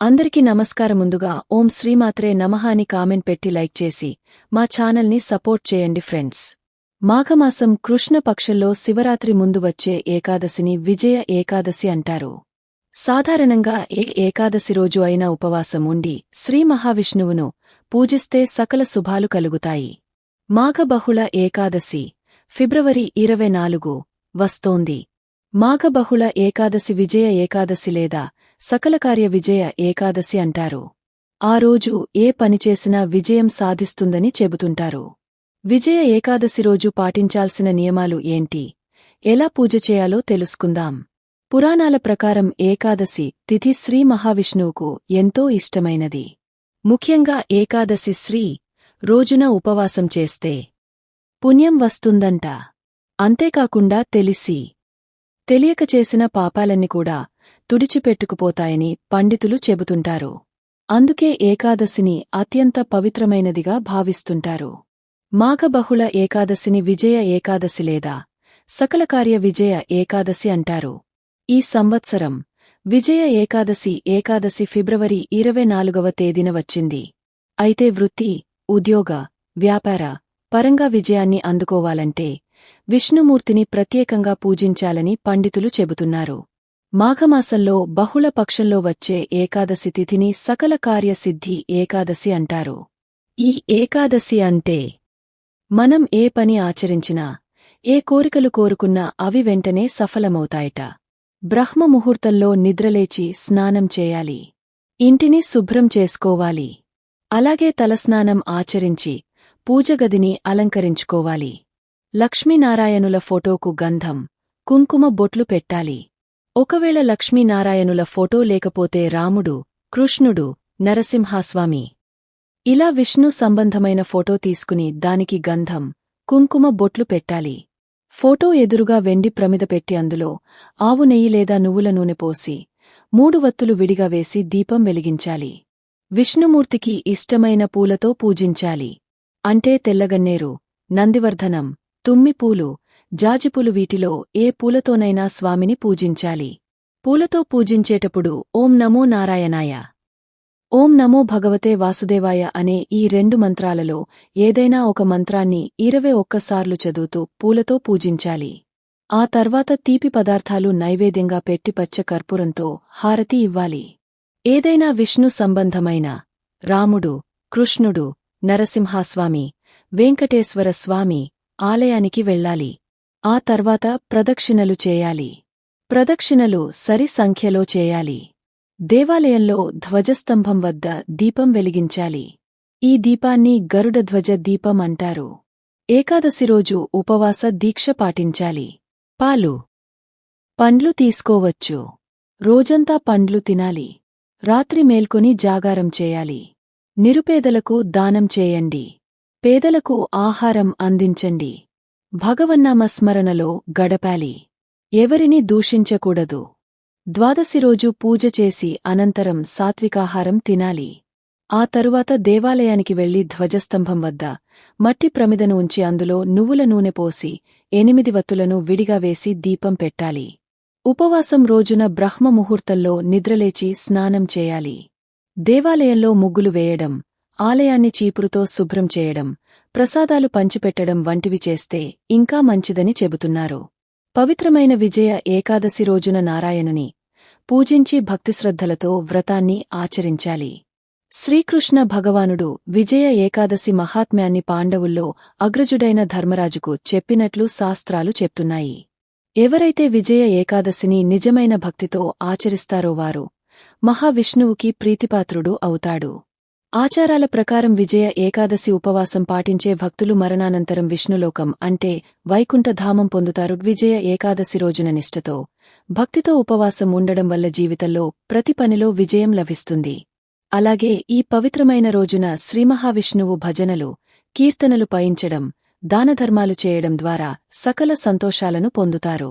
అందరికీ నమస్కారం ముందుగా ఓం శ్రీమాత్రే నమః అని కామెంట్ పెట్టి లైక్ చేసి మా ఛానల్ని సపోర్ట్ చేయండి ఫ్రెండ్స్. మాఘమాసం కృష్ణ పక్షంలో శివరాత్రి ముందు వచ్చే ఏకాదశిని విజయ ఏకాదశి అంటారు. సాధారణంగా ఏ ఏకాదశి రోజు అయినా ఉపవాసం ఉండి శ్రీ మహావిష్ణువును పూజిస్తే సకల శుభాలు కలుగుతాయి. మాఘబహుళ ఏకాదశి ఫిబ్రవరి ఇరవై నాలుగు వస్తోంది. మాఘబహుళ ఏకాదశి విజయ ఏకాదశి లేదా సకలకార్య విజయ ఏకాదశి అంటారు. ఆ రోజు ఏ పనిచేసినా విజయం సాధిస్తుందని చెబుతుంటారు. విజయ ఏకాదశి రోజు పాటించాల్సిన నియమాలు ఏంటి? ఎలా పూజ చేయాలో తెలుసుకుందాం. పురాణాల ప్రకారం ఏకాదశి తిథి శ్రీ మహావిష్ణువుకు ఎంతో ఇష్టమైనది. ముఖ్యంగా ఏకాదశి శ్రీ రోజున ఉపవాసం చేస్తే పుణ్యం వస్తుందంట. అంతేకాకుండా తెలిసి తెలియక చేసిన పాపాలన్నీ కూడా తుడిచిపెట్టుకుపోతాయని పండితులు చెబుతుంటారు. అందుకే ఏకాదశిని అత్యంత పవిత్రమైనదిగా భావిస్తుంటారు. మాఘబహుళ ఏకాదశిని విజయ ఏకాదశి లేదా సకలకార్య విజయ ఏకాదశి అంటారు. ఈ సంవత్సరం విజయ ఏకాదశి ఏకాదశి ఫిబ్రవరి ఇరవై నాలుగవ తేదీన వచ్చింది. అయితే వృత్తి ఉద్యోగ వ్యాపార పరంగా విజయాన్ని అందుకోవాలంటే విష్ణుమూర్తిని ప్రత్యేకంగా పూజించాలని పండితులు చెబుతున్నారు. మాఘమాసంలో బహుళ పక్షంలో వచ్చే ఏకాదశి తిథిని సకల కార్యసిద్ధి ఏకాదశి అంటారు. ఈ ఏకాదశి అంటే మనం ఏ పని ఆచరించినా ఏ కోరికలు కోరుకున్నా అవి వెంటనే సఫలమవుతాయట. బ్రహ్మ ముహూర్తంలో నిద్రలేచి స్నానం చేయాలి. ఇంటిని శుభ్రం చేసుకోవాలి. అలాగే తలస్నానం ఆచరించి పూజగదిని అలంకరించుకోవాలి. లక్ష్మీనారాయణుల ఫోటోకు గంధం కుంకుమ బొట్లు పెట్టాలి. ఒకవేళ లక్ష్మీనారాయణుల ఫోటో లేకపోతే రాముడు కృష్ణుడు నరసింహాస్వామి. ఇలా విష్ణు సంబంధమైన ఫోటో తీసుకుని దానికి గంధం కుంకుమ బొట్లు పెట్టాలి. ఫోటో ఎదురుగా వెండి ప్రమిద పెట్టి అందులో ఆవు నెయ్యి లేదా నువ్వుల నూనె పోసి మూడు వత్తులు విడిగా వేసి దీపం వెలిగించాలి. విష్ణుమూర్తికి ఇష్టమైన పూలతో పూజించాలి. అంటే తెల్లగన్నేరు నందివర్ధనం తుమ్మిపూలు జాజిపూలు వీటిలో ఏ పూలతోనైనా స్వామిని పూజించాలి. పూలతో పూజించేటప్పుడు ఓం నమో నారాయణాయ. ఓం నమో భగవతే వాసుదేవాయ అనే ఈ రెండు మంత్రాలలో ఏదైనా ఒక మంత్రాన్ని ఇరవై ఒక్కసార్లు చదువుతూ పూలతో పూజించాలి. ఆ తర్వాత తీపి పదార్థాలు నైవేద్యంగా పెట్టి పచ్చ కర్పూరంతో హారతి ఇవ్వాలి. ఏదైనా విష్ణు సంబంధమైన రాముడు కృష్ణుడు నరసింహాస్వామి వెంకటేశ్వర స్వామి ఆలయానికి వెళ్ళాలి. ఆ తర్వాత ప్రదక్షిణలు చేయాలి. ప్రదక్షిణలు సరి సంఖ్యలో చేయాలి. దేవాలయంలో ధ్వజస్తంభం వద్ద దీపం వెలిగించాలి. ఈ దీపాన్ని గరుడధ్వజ దీపం అంటారు. ఏకాదశి రోజు ఉపవాస దీక్ష పాటించాలి. పాలు. పండ్లు తీసుకోవచ్చు. రోజంతా పండ్లు తినాలి. రాత్రి మేల్కొని జాగారం చేయాలి. నిరుపేదలకు దానం చేయండి. పేదలకు ఆహారం అందించండి. భగవన్నామస్మరణలో గడపాలి. ఎవరిని దూషించకూడదు. ద్వాదశిరోజు పూజ చేసి అనంతరం సాత్వికాహారం తినాలి. ఆ తరువాత దేవాలయానికి వెళ్ళి ధ్వజస్తంభం వద్ద మట్టి ప్రమిదను ఉంచి అందులో నువ్వుల నూనె పోసి ఎనిమిది వత్తులను విడిగా వేసి దీపం పెట్టాలి. ఉపవాసం రోజున బ్రహ్మ ముహూర్తంలో నిద్రలేచి స్నానం చేయాలి. దేవాలయంలో ముగ్గులు వేయడం ఆలయాన్ని చీపురుతో శుభ్రం చేయడం ప్రసాదాలు పంచిపెట్టడం వంటివి చేస్తే ఇంకా మంచిదని చెబుతున్నారు. పవిత్రమైన విజయ ఏకాదశి రోజున నారాయణుని పూజించి భక్తిశ్రద్ధలతో వ్రతాన్ని ఆచరించాలి. శ్రీకృష్ణ భగవానుడు విజయ ఏకాదశి మహాత్మ్యాన్ని పాండవుల్లో అగ్రజుడైన ధర్మరాజుకు చెప్పినట్లు శాస్త్రాలు చెప్తున్నాయి. ఎవరైతే విజయ ఏకాదశిని నిజమైన భక్తితో ఆచరిస్తారో వారు మహావిష్ణువుకి ప్రీతిపాత్రుడు అవుతాడు. ఆచారాల ప్రకారం విజయ ఏకాదశి ఉపవాసం పాటించే భక్తులు మరణానంతరం విష్ణులోకం అంటే వైకుంఠధామం పొందుతారు. విజయ ఏకాదశి రోజున నిష్ఠతో భక్తితో ఉపవాసం ఉండడం వల్ల జీవితంలో ప్రతి పనిలో విజయం లభిస్తుంది. అలాగే ఈ పవిత్రమైన రోజున శ్రీమహావిష్ణువు భజనలు కీర్తనలు పయించడం దానధర్మాలు చేయడం ద్వారా సకల సంతోషాలను పొందుతారు.